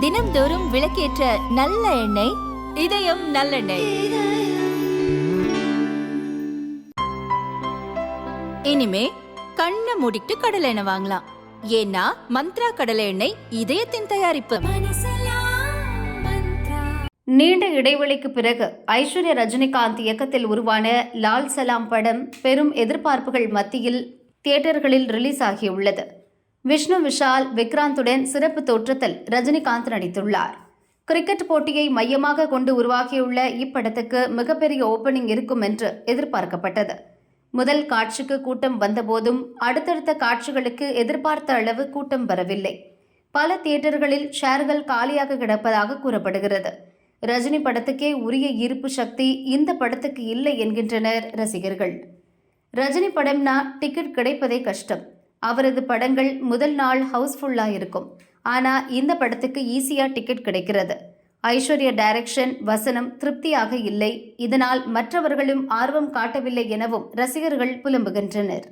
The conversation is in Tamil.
தினம்தோறும் விளக்கேற்ற நல்ல எண்ணெய் இதயம் நல்லெண்ணெய். இனிமே கண்ணை மூடிட்டு கடலை எண்ணெய் வாங்கலாம். ஏன்னா மந்த்ரா கடலை எண்ணெய் இதயத்தின் தயாரிப்பு. நீண்ட இடைவெளிக்கு பிறகு ஐஸ்வர்யா ரஜினிகாந்த் இயக்கத்தில் உருவான லால் சலாம் படம் பெரும் எதிர்பார்ப்புகள் மத்தியில் தியேட்டர்களில் ரிலீஸ் ஆகியுள்ளது விஷ்ணு விஷால் விக்ராந்துடன் சிறப்பு தோற்றத்தில் ரஜினிகாந்த் நடித்துள்ளார். கிரிக்கெட் போட்டியை மையமாக கொண்டு உருவாகியுள்ள இப்படத்துக்கு மிகப்பெரிய ஓப்பனிங் இருக்கும் என்று எதிர்பார்க்கப்பட்டது. முதல் காட்சிக்கு கூட்டம் வந்தபோதும் அடுத்தடுத்த காட்சிகளுக்கு எதிர்பார்த்த அளவு கூட்டம் வரவில்லை. பல தியேட்டர்களில் ஷேர்கள் காலியாக கிடப்பதாக கூறப்படுகிறது. ரஜினி படத்துக்கே உரிய ஈர்ப்பு சக்தி இந்த படத்துக்கு இல்லை என்கின்றனர் ரசிகர்கள். ரஜினி படம்னா டிக்கெட் கிடைப்பதே கஷ்டம். அவரது படங்கள் முதல் நாள் ஹவுஸ்ஃபுல்லா இருக்கும் ஆனா இந்த படத்துக்கு ஈஸியா டிக்கெட் கிடைக்கிறது. ஐஸ்வர்யா டைரக்ஷன் வசனம் திருப்தியாக இல்லை. இதனால் மற்றவர்களும் ஆர்வம் காட்டவில்லை எனவும் ரசிகர்கள் புலம்புகின்றனர்.